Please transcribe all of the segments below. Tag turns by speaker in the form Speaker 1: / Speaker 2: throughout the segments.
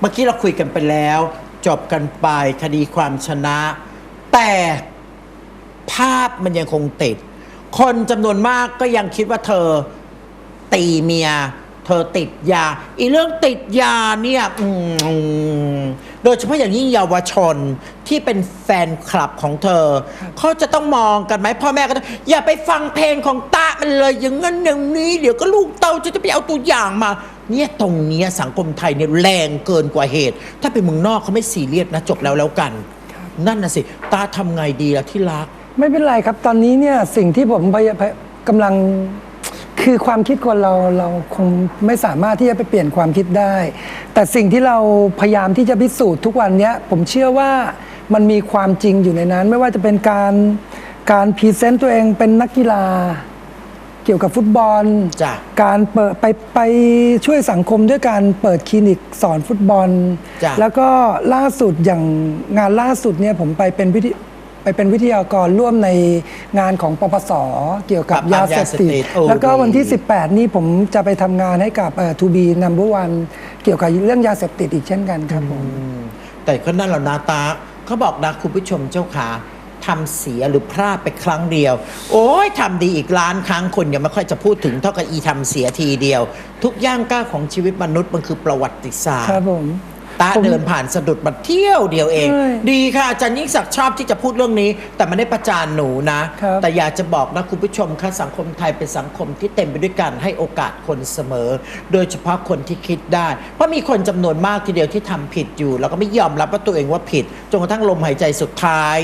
Speaker 1: เมื่อกี้เราคุยกันไปแล้ว จบกันไปคดีความชนะ แต่ภาพมันยังคงติด คนจำนวนมากก็ยังคิดว่าเธอตีเมีย เธอติดยา อีเรื่องติดยาเนี่ยอืมโดยเฉพาะอย่างยิ่งเยาวชนที่เป็นแฟนคลับของเธอ เขาจะต้องมองกันไหมพ่อแม่ก็ต้องอย่าไปฟังเพลงของตามันเลยอย่างนั้นอย่างนี้ เดี๋ยวก็ลูกเต้าจะจะไปเอาตัวอย่างมา เนี่ยตรงเนี้ยสังคมไทยเนี่ยแรงเกินกว่าเหตุ ถ้าเป็นเมืองนอกเขาไม่ซีเรียสนะจบแล้วแล้วกัน นั่นน่ะสิ ตาทำไงดีล่ะที่รัก
Speaker 2: ไม่เป็นไรครับ ตอนนี้เนี่ยสิ่งที่ผมพยพยกำลังคือความคิดคนเราเราคงไม่สามารถที่จะไปเปลี่ยนความคิดได้ แต่สิ่งที่เราพยายามที่จะพิสูจน์ทุกวันเนี้ยผมเชื่อว่ามันมีความจริงอยู่ในนั้น ไม่ว่าจะเป็นการการพรีเซนต์ตัวเองเป็นนักกีฬา เกี่ยวกับฟุตบอล
Speaker 1: จ้ะ
Speaker 2: การเปิดไปไปช่วยสังคมด้วยการเปิดคลินิกสอนฟุตบอล
Speaker 1: จ้ะ
Speaker 2: แล้วก็ล่าสุดอย่างงานล่าสุดเนี่ยผมไปเป็นวิทยไปเป็นวิทยากรร่วมในงานของปปส เกี่ยวกับ
Speaker 1: ปราบปราม
Speaker 2: ยาเสพติด
Speaker 1: ยาเสพติดโอ้
Speaker 2: แล้วก็วันที่
Speaker 1: ดี
Speaker 2: 18 นี้ผมจะไปทำงานให้กับทูบีนัมเบอร์วันเกี่ยวกับเรื่องยาเสพติดอีกเช่นกันครับผม
Speaker 1: อืมแต่ก็นั่นแหละนาตาเขาบอกนะคุณผู้ชมเจ้าขา ทำเสียหรือพลาดไปครั้งเดียว โอ้ยทำดีอีกล้านครั้งคนยังไม่ค่อยจะพูดถึงเท่ากับอีทำเสียทีเดียว ทุกย่างก้าวของชีวิตมนุษย์มันคือประวัติศาสต
Speaker 2: ครั
Speaker 1: ร์
Speaker 2: บผม
Speaker 1: ตา
Speaker 2: ผม
Speaker 1: เดินผ่านสะดุดมาเที่ยวเดียวเอง
Speaker 2: ใช่
Speaker 1: ดีค่ะอาจารย์ยิ่งศักดิ์ชอบที่จะพูดเรื่องนี้ แต่ไม่ได้ประจานหนูนะ
Speaker 2: ครับ
Speaker 1: แต่อยากจะบอกนะคุณผู้ชมค่ะสังคมไทยเป็นสังคมที่เต็มไปด้วยการให้โอกาสคนเสมอ โดยเฉพาะคนที่คิดได้ เพราะมีคนจำนวนมากทีเดียวที่ทำผิดอยู่ แล้วก็ไม่ยอมรับว่าตัวเองว่าผิดจนกระทั่งลมหายใจสุดท้าย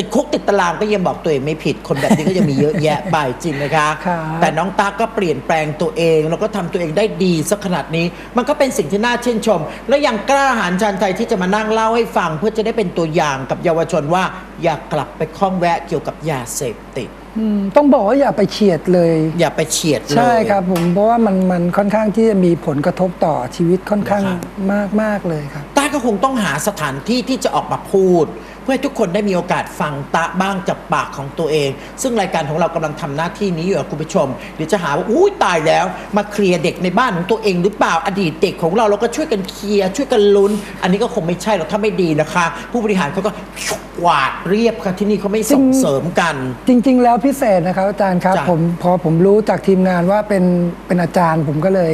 Speaker 1: ติดคุกติดตารางก็ยังบอกตัวเองไม่ผิดคนแบบนี้ก็ยังมีเยอะแยะไปจริงไหมคะ
Speaker 2: ครับ
Speaker 1: แต่น้องตาก็เปลี่ยนแปลงตัวเอง แล้วก็ทำตัวเองได้ดีสักขนาดนี้ มันก็เป็นสิ่งที่น่าชื่นชม แล้วยังกล้าหาญชาญไทยที่จะมานั่งเล่าให้ฟัง เพื่อจะได้เป็นตัวอย่างกับเยาวชนว่า อย่ากลับไปคล้องแวะเกี่ยวกับยาเสพติด
Speaker 2: อืมต้องบอกว่าอย่าไปเฉียดเลย
Speaker 1: อย่าไปเฉียดเลย
Speaker 2: ใช่ครับผมเพราะว่ามันมันค่อนข้างที่จะมีผลกระทบต่อชีวิตค่อนข้าง
Speaker 1: นะครับ
Speaker 2: มากมากเลยครับ
Speaker 1: ตาก็คงต้องหาสถานที่ที่จะออกมาพูดเพื่อให้ทุกคนได้มีโอกาสฟังตาบ้างจากปากของตัวเอง ซึ่งรายการของเรากำลังทำหน้าที่นี้อยู่กับคุณผู้ชมเดี๋ยวจะหาว่าอุ้ยตายแล้ว มาเคลียร์เด็กในบ้านของตัวเองหรือเปล่าอดีตเด็กของเราเราก็ช่วยกันเคลียร์ช่วยกันลุ้น อันนี้ก็คงไม่ใช่หรอกถ้าไม่ดีนะคะ ผู้บริหารเขาก็กวาดเรียบค่ะที่นี่เขาไม่ส่งเสริมกัน
Speaker 2: จริง ๆ แล้วพิเศษนะครับอาจารย์ครับ
Speaker 1: จ้ะ
Speaker 2: ผมพอผมรู้จากทีมงานว่าเป็นเป็นอาจารย์ผมก็เลย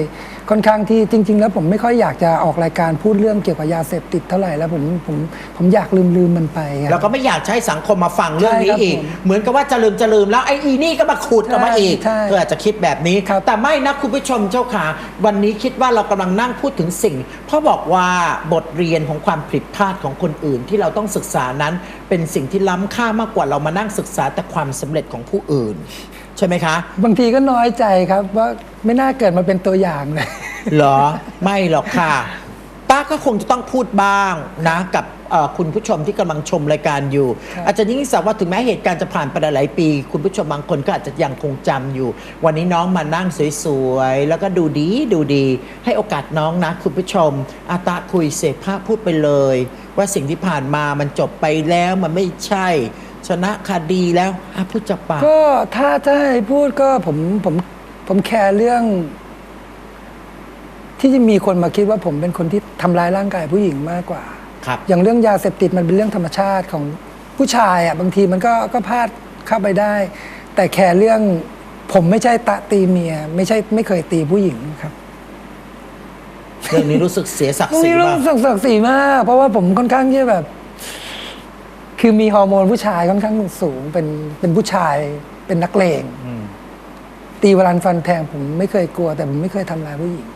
Speaker 2: ค่อนข้างที่จริง ๆ แล้วผมไม่ค่อยอยากจะออกรายการพูดเรื่องเกี่ยวกับยาเสพติดเท่าไหร่แล้วผมผมผมอยากลืมลืมมันไปครับ
Speaker 1: แล้วก็ไม่อยากจะให้สังคมมาฟังเรื่องนี้
Speaker 2: ใช่ครับ
Speaker 1: อีก
Speaker 2: ผม
Speaker 1: เหมือนกับว่าจะลืมจะลืมแล้วไอ้อีนี่ก็มาขุดออกมาอีก
Speaker 2: ใช่
Speaker 1: เธออาจจะคิดแบบนี้
Speaker 2: ครับ
Speaker 1: แต่ไม่นะคุณผู้ชมเจ้าค่ะ วันนี้คิดว่าเรากำลังนั่งพูดถึงสิ่งเพราะบอกว่าบทเรียนของความผิดพลาดของคนอื่นที่เราต้องศึกษานั้น เป็นสิ่งที่ล้ำค่ามากกว่าเรามานั่งศึกษาแต่ความสำเร็จของผู้อื่น ใช่ไหมคะ
Speaker 2: บางทีก็น้อยใจครับว่าไม่น่าเกิดมาเป็นตัวอย่างเลย
Speaker 1: เหรอ ไม่หรอกค่ะ ป้าก็คงจะต้องพูดบ้างนะกับเอ่อคุณผู้ชมที่กำลังชมรายการอยู่
Speaker 2: ครับ
Speaker 1: อาจารย์ยิ่งศักดิ์ว่าถึงแม้เหตุการณ์จะผ่านไปหลายๆปี คุณผู้ชมบางคนก็อาจจะยังคงจำอยู่ วันนี้น้องมานั่งสวยๆ แล้วก็ดูดีดูดี ให้โอกาสน้องนะ คุณผู้ชม อาตาคุยเสพภาพพูดไปเลย ว่าสิ่งที่ผ่านมามันจบไปแล้วมันไม่ใช่ ชนะคดีแล้วอะพูดจากปาก
Speaker 2: ก็ถ้าถ้าให้พูดก็ผมผมผมแคร์เรื่อง ที่จะมีคนมาคิดว่าผมเป็นคนที่ทำร้ายร่างกายผู้หญิงมากกว่า
Speaker 1: ครับ
Speaker 2: อย่างเรื่องยาเสพติดมันเป็นเรื่องธรรมชาติของผู้ชายอะบางทีมันก็ก็พลาดเข้าไปได้ แต่แคร์เรื่อง ผมไม่ใช่ตะตีเมีย ไม่ใช่ไม่เคยตีผู้หญิงครับ
Speaker 1: เรื่องนี้รู้สึกเสียศัก
Speaker 2: ตร
Speaker 1: ดิ์
Speaker 2: ง
Speaker 1: ศรี
Speaker 2: นี้เรื่อ
Speaker 1: มางก
Speaker 2: ศักดิ์ศรีมาก เพราะว่าผมค่อนข้างที่แบบ คือมีฮอร์โมนผู้ชายค่อนข้างสูงเป็นเป็นผู้ชายเป็นนักเลง
Speaker 1: อืม
Speaker 2: ตีวรันฟันแทงผมไม่เคยกลัว แต่ผมไม่เคยทำร้ายผู้หญิง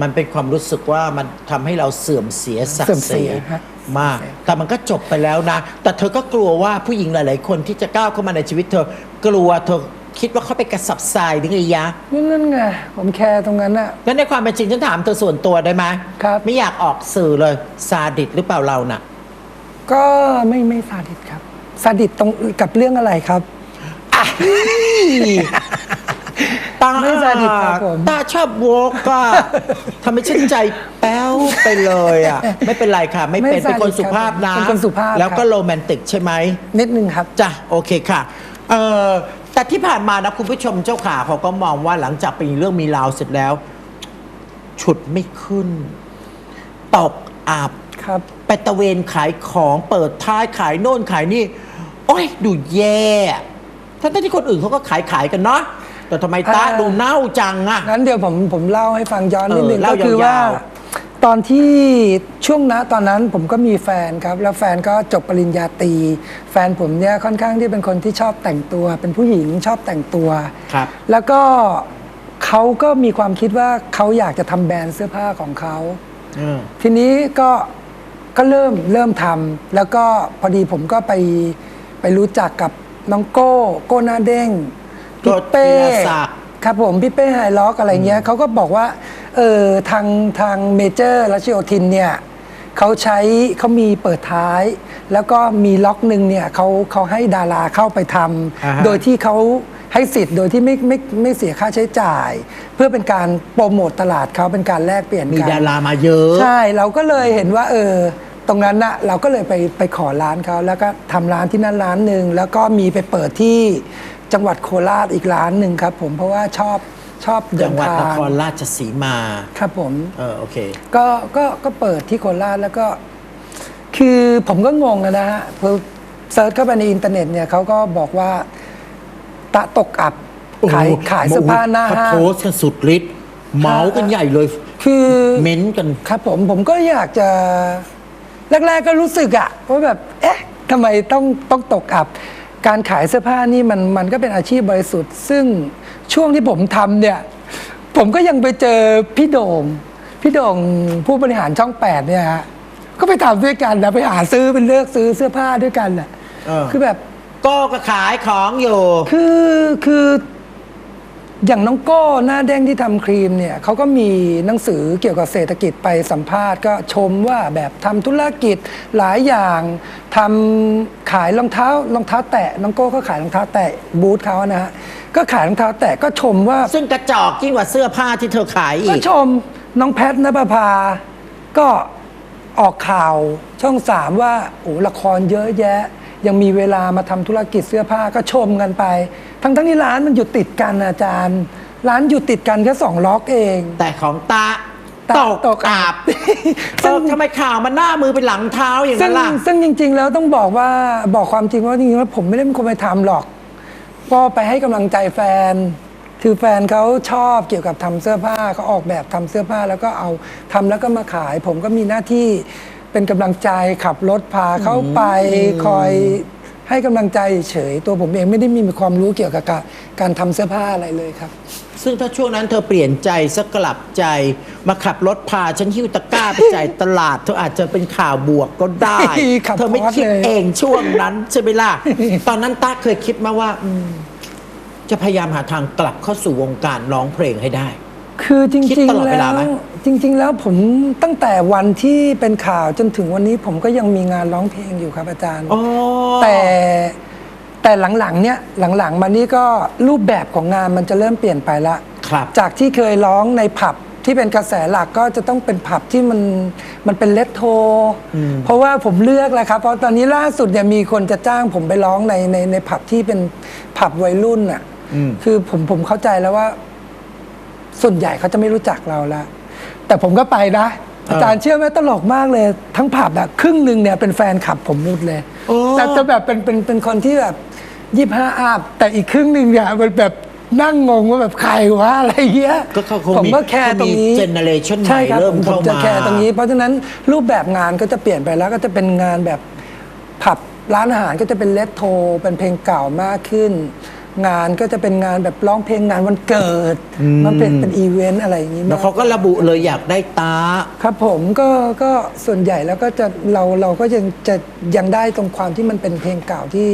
Speaker 1: มันเป็นความรู้สึกว่ามันทำให้เราเสื่อมเสียศัก
Speaker 2: เสื่อม
Speaker 1: ดิ์ศ
Speaker 2: เสี
Speaker 1: รี
Speaker 2: ยฮะ
Speaker 1: มาก แต่มันก็จบไปแล้วนะ แต่เธอก็กลัวว่าผู้หญิงหลาย ๆ คนที่จะก้าวเข้ามาในชีวิตเธอ กลัวเธอคิดว่าเขาไปกระสับทรายหรือไงยะ
Speaker 2: นั่นไงผมแคร์ตรงนั้นอะ
Speaker 1: งั้นในความเป็นจริงฉันถามเธอส่วนตัวได้ไหม
Speaker 2: ครับ
Speaker 1: ไม่อยากออกสื่อเลยซาดิสหรือเปล่าเราน่ะ
Speaker 2: ก็ไม่ไม่ซาดิสครับซาดิสตรงกับเรื่องอะไรครับ
Speaker 1: ตา
Speaker 2: ไม่ซาดิสครับผม
Speaker 1: ตาชอบโวกอะทำให้ฉันใจแป้วไปเลยอะ ไม่เป็นไรค่ะ ไม่เป็น
Speaker 2: ไม่
Speaker 1: เป็นคน
Speaker 2: ซาดิส
Speaker 1: สุภาพนะ
Speaker 2: เป็นคนสุภาพ
Speaker 1: แล้วก็
Speaker 2: ครับ
Speaker 1: โรแมนติกใช่ไหม
Speaker 2: นิดนึงครับ
Speaker 1: จ้ะ โอเคค่ะ เออแต่ที่ผ่านมานะคุณผู้ชมเจ้าขาเขาก็มองว่าหลังจากเป็นเรื่องมีราวเสร็จแล้ว ฉุดไม่ขึ้น ตกอับ
Speaker 2: ครับ
Speaker 1: ไป ตะเวนขายของเปิดท้ายขายโน่นขายนี่ โอ้ยดูแย่ทั้งๆที่คนอื่นเขาก็ขายขายกันเนาะแต่ทำไมตา
Speaker 2: อ่า
Speaker 1: ดูเน่าจังอะ
Speaker 2: งั้นเดี๋ยวผมผมเล่าให้ฟังย้อนนิดนึง
Speaker 1: เออเล่า
Speaker 2: ก็คือว่า
Speaker 1: ยาว
Speaker 2: ตอนที่ช่วงนะตอนนั้นผมก็มีแฟนครับ แล้วแฟนก็จบปริญญาตรีแฟนผมเนี่ยค่อนข้างที่เป็นคนที่ชอบแต่งตัว เป็นผู้หญิงชอบแต่งตัว
Speaker 1: ครับ
Speaker 2: แล้วก็เขาก็มีความคิดว่าเขาอยากจะทำแบรนด์เสื้อผ้าของเขา
Speaker 1: เออ
Speaker 2: ทีนี้ก็ ก็เริ่มเริ่มทำแล้วก็พอดีผมก็ไปไปรู้จักกับน้องโก้โก้หน้าเด้ง
Speaker 1: โก้
Speaker 2: พี่เป้
Speaker 1: ธีรศักดิ์
Speaker 2: ครับผมพี่เป้ไฮล็อกอะไรเงี้ยเขาก็บอกว่าเออทางทางเมเจอร์รัชโยธินเนี่ยเขาใช้เขามีเปิดท้าย แล้วก็มีล็อกหนึ่งเนี่ยเขาเขาให้ดาราเข้าไปท
Speaker 1: อ่าฮะำ
Speaker 2: โดยที่เขา ให้สิทธิ์โดยที่ไม่ไม่ไม่เสียค่าใช้จ่าย เพื่อเป็นการโปรโมตตลาดเขาเป็นการแลกเปลี่ยนกัน
Speaker 1: มีดารามาเยอะ
Speaker 2: ใช่เราก็เลยเห็นว่าเออตรงนั้นนะเราก็เลยไปไปขอร้านเขาแล้วก็ทำร้านที่นั่นร้านหนึ่งแล้วก็มีไปเปิดที่จังหวัดโคราชอีกร้านหนึ่งครับ ผมเพราะว่าชอบชอบเดิ
Speaker 1: จัง
Speaker 2: น
Speaker 1: หวัด
Speaker 2: ทานง
Speaker 1: ครราชสีมา
Speaker 2: ครับผม
Speaker 1: เออโอเค
Speaker 2: ก็ก็ก็เปิดที่โคราชแล้วก็ คือผมก็งงอะนะฮะพอเซิร์ชเข้าไปในอินเทอร์เน็ตเนี่ยเขาก็บอกว่า ตะตกอับ ขาย
Speaker 1: โอ้โห
Speaker 2: ขายเสื้อผ้าหน้า
Speaker 1: เข
Speaker 2: ห้าง
Speaker 1: โพสต์กันสุดฤทธิ์เมาส์กันใหญ่เลย
Speaker 2: คือ
Speaker 1: เม้นต์กัน
Speaker 2: ครับผมผมก็อยากจะแรกๆก็รู้สึกอะว่าแบบ เอ๊ะทำไมต้องต้องตกอับ การขายเสื้อผ้านี่มันมันก็เป็นอาชีพบริสุทธิ์ ซึ่งช่วงที่ผมทำเนี่ย ผมก็ยังไปเจอพี่โด่งพี่โด่งผู้บริหารช่องแปดเนี่ยฮะก็ไปทำด้วยกันนะไปหาซื้อเป็นเลือกซื้อเสื้อผ้าด้วยกันน่ะ
Speaker 1: เออ
Speaker 2: คือแบบ
Speaker 1: ก็ก็ขายของอยู่
Speaker 2: คือคืออย่างน้องโก้หน้าเด้งที่ทำครีมเนี่ยเขาก็มีหนังสือเกี่ยวกับเศรษฐกิจไปสัมภาษณ์ก็ชมว่าแบบทำธุรกิจหลายอย่างทำขายรองเท้ารองเท้าแตะน้องโก้ก็ขายรองเท้าแตะบูธเขานะฮะก็ขายรองเท้าแตะก็ชมว่า
Speaker 1: ซึ่งกระจอกยิ่งกว่าเสื้อผ้าที่เธอขายอี
Speaker 2: ก็
Speaker 1: ก
Speaker 2: ชมน้องแพทนภพา ก็ออกข่าวช่องสามว่าโอ้ละครเยอะแยะ ยังมีเวลามาทำธุรกิจเสื้อผ้าก็ชมกันไป ทั้งทั้งๆที่ร้านมันอยู่ติดกันอาจารย์ ร้านอยู่ติดกันแค่สองล็อกเอง
Speaker 1: แต่ของตา
Speaker 2: ตา
Speaker 1: ตก
Speaker 2: ตกอั
Speaker 1: อั
Speaker 2: บ
Speaker 1: บเออทำไมข่าวมันหน้ามือเป็นหลังเท้าอย่าง
Speaker 2: ซึ่
Speaker 1: นั้
Speaker 2: ง
Speaker 1: นล่ะ
Speaker 2: ซึ่งจริง ๆ แล้วต้องบอกว่าบอกความจริงว่าจริงๆแล้วผมไม่ได้เป็นคนไปทำหรอก ก็ไปให้กำลังใจแฟน คือแฟนเขาชอบเกี่ยวกับทำเสื้อผ้าเขาออกแบบทำเสื้อผ้าแล้วก็เอาทำแล้วก็มาขาย ผมก็มีหน้าที่ เป็นกำลังใจขับรถพาเขาไปคอยให้กำลังใจเฉยตัวผมเองไม่ได้มีความรู้เกี่ยวกับการการทำเสื้อผ้าอะไรเลยครับ
Speaker 1: ซึ่งถ้าช่วงนั้นเธอเปลี่ยนใจสักกลับใจ มาขับรถพาฉันหิ้วตะกร้าไปจ่ายตลาด เธออาจจะเป็นข่าวบวกก็ได้
Speaker 2: ขับ
Speaker 1: เธอไม่
Speaker 2: พอร์ต
Speaker 1: คิด
Speaker 2: เลย
Speaker 1: เองช่วงนั้นใช่ไหมล่ะ ตอนนั้นตาเคยคิดมาว่าอืมจะพยายามหาทางกลับเข้าสู่วงการร้องเพลงให้ได้
Speaker 2: คือจ
Speaker 1: คิด
Speaker 2: ริง
Speaker 1: ตลอด
Speaker 2: ๆ
Speaker 1: เว
Speaker 2: แล้
Speaker 1: ลาวไหม
Speaker 2: จริง ๆ แล้วผมตั้งแต่วันที่เป็นข่าวจนถึงวันนี้ผมก็ยังมีงานร้องเพลงอยู่ครับอาจารย์
Speaker 1: อ๋อ
Speaker 2: แต่แต่หลังๆเนี่ยหลังๆมานี้ก็รูปแบบของงานมันจะเริ่มเปลี่ยนไปละ
Speaker 1: ครับ
Speaker 2: จากที่เคยร้องในผับที่เป็นกระแสหลักก็จะต้องเป็นผับที่มันมันเป็นเลตโทเพราะว่าผมเลือกแหละครับ เพราะตอนนี้ล่าสุดเนี่ยมีคนจะจ้างผมไปร้องในในในผับที่เป็นผับวัยรุ่นอะ
Speaker 1: อืม
Speaker 2: คือผมผมเข้าใจแล้วว่า ส่วนใหญ่เขาจะไม่รู้จักเราละแต่ผมก็ไปนะอาจารย์เชื่อไหมตลกมากเลย ทั้งผับอะครึ่งหนึ่งเนี่ยเป็นแฟนคลับผมหมดเลย
Speaker 1: โอ้
Speaker 2: แต่จะแบบเป็นเป็นเป็นคนที่แบบยี่ห้าอาบแต่อีกครึ่งหนึ่งเนี่ยมันแบบนั่งงงว่าแบบใครวะอะไรเงี้ย
Speaker 1: ก็เขาคง
Speaker 2: ผม
Speaker 1: มี
Speaker 2: ก็แคร์ตรงนี้
Speaker 1: เขามี generation ใหม่
Speaker 2: ใช่ครับ
Speaker 1: เริ่ม
Speaker 2: ผม
Speaker 1: เข้า
Speaker 2: ผมจะ
Speaker 1: มา
Speaker 2: แคร์ตรงนี้ เพราะฉะนั้นรูปแบบงานก็จะเปลี่ยนไปแล้วก็จะเป็นงานแบบผับร้านอาหารก็จะเป็นเลตโทเป็นเพลงเก่ามากขึ้น งานก็จะเป็นงานแบบร้องเพลงงานวันเกิด มันเป็นเป็นอีเวนต์อะไรอย่างนี้
Speaker 1: แล้ว
Speaker 2: มาก
Speaker 1: เขาก็ระบุเลยอยากได้ตา
Speaker 2: ครับผมก็ก็ส่วนใหญ่แล้วก็จะเราเราก็ยังจะยังได้ตรงความที่มันเป็นเพลงเก่าที่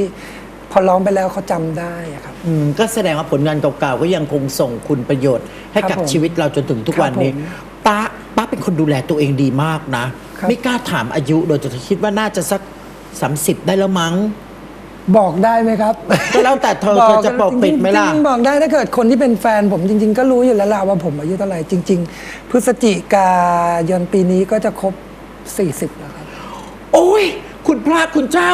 Speaker 2: พอร้องไปแล้วเขาจำได้อะครับ
Speaker 1: อืมก็แสดงว่าผลงานเก่าๆก็ยังคงส่งคุณประโยชน์ ให้
Speaker 2: ครับ
Speaker 1: กับ
Speaker 2: ผม
Speaker 1: ชีวิตเราจนถึงทุกวันนี้
Speaker 2: ครับผม
Speaker 1: ตาตาเป็นคนดูแลตัวเองดีมากนะ
Speaker 2: ครับ
Speaker 1: ไม่กล้าถามอายุโดยแต่คิดว่าน่าจะสัก 30 ได้แล้วมั้ง
Speaker 2: บอกได้ไหมครับ
Speaker 1: ก็แล้วแต่เธอเธอจะปกปิดไหมล่ะ
Speaker 2: จริงๆบอกได้ถ้าเกิดคนที่เป็นแฟนผมจริง ๆ ก็รู้อยู่แล้วล่ะว่าผมอายุเท่าไหร่จริง ๆ พฤศจิกายนปีนี้ก็จะครบ 40 แล้วครับ
Speaker 1: โอ้ย คุณพระคุณเจ้า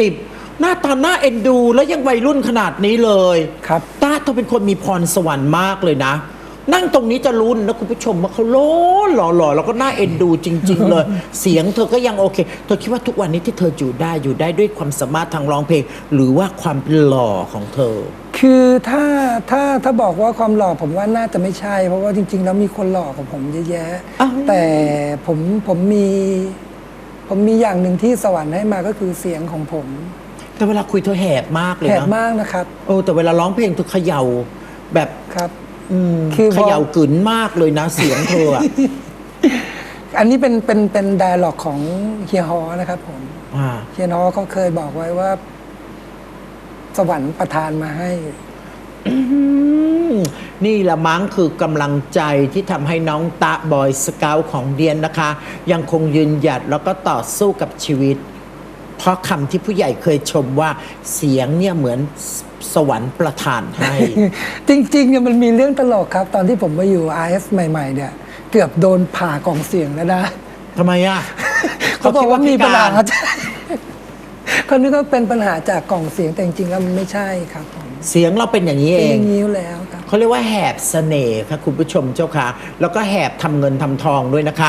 Speaker 1: 40 หน้าตาหน้าเอ็นดู แล้วยังวัยรุ่นขนาดนี้เลย
Speaker 2: ครับ
Speaker 1: ตาเธอเป็นคนมีพรสวรรค์มากเลยนะ นั่งตรงนี้จะรู้นะคุณผู้ชมว่าเขาโล้หล่อหล่อแล้วก็น่าเอ็นดูจริง ๆ เลย เสียงเธอก็ยังโอเค เธอคิดว่าทุกวันนี้ที่เธออยู่ได้อยู่ได้ด้วยความสามารถทางร้องเพลง หรือว่าความหล่อของเธอ
Speaker 2: คือถ้าถ้าถ้าบอกว่าความหล่อผมว่าน่าจะไม่ใช่ เพราะว่าจริง ๆ แล้วมีคนหล่อกว่าผมเยอะแยะ
Speaker 1: อ้าว
Speaker 2: แต่ผมผมมี ผมมีอย่างหนึ่งที่สวรรค์ให้มาก็คือเสียงของผม
Speaker 1: แต่เวลาคุยเธอแหบมากเลย
Speaker 2: แหบ
Speaker 1: นะ
Speaker 2: มากนะครับ
Speaker 1: โอ้แต่เวลาร้องเพลงเธอเขย่าแบบ
Speaker 2: ครับ
Speaker 1: อืม
Speaker 2: คือพอ
Speaker 1: เขย่ากึ๋นมากเลยนะเสียงเธออะ
Speaker 2: อันนี้เป็นเป็นเป็นไดอะล็อกของเฮียฮอนะครับผม
Speaker 1: อ่า
Speaker 2: เฮียฮอเขาเคยบอกไว้ว่า สวรรค์ประทานมาให้
Speaker 1: อืมนี่ละมั้งคือกำลังใจที่ทำให้น้องตะบอยสเกลของเดียนนะคะ ยังคงยืนหยัดแล้วก็ต่อสู้กับชีวิต เพราะคำที่ผู้ใหญ่เคยชมว่าเสียงเนี่ยเหมือนสวรรค์ประทานให้
Speaker 2: จริงๆเนี่ยมันมีเรื่องตลกครับ ตอนที่ผมมาอยู่ RS ใหม่ ๆ เนี่ย เกือบโดนผ่ากล่องเสียงแล้วนะ
Speaker 1: ทำไมอะ
Speaker 2: เขาบอกว่ามีปัญหา
Speaker 1: เขคิด
Speaker 2: เขานึกว่าเป็นปัญหาจากกล่องเสียงแต่จริงๆแล้วมันไม่ใช่ครับผม
Speaker 1: เสียงเราเป็นอย่างนี้
Speaker 2: เป็
Speaker 1: เอน
Speaker 2: องย่างนี้อยู่แล้วครับ
Speaker 1: เขาเรียกว่าแหบเสน่ห์ค่ะคุณผู้ชมเจ้าค่ะ แล้วก็แหบทำเงินทำทองด้วยนะคะ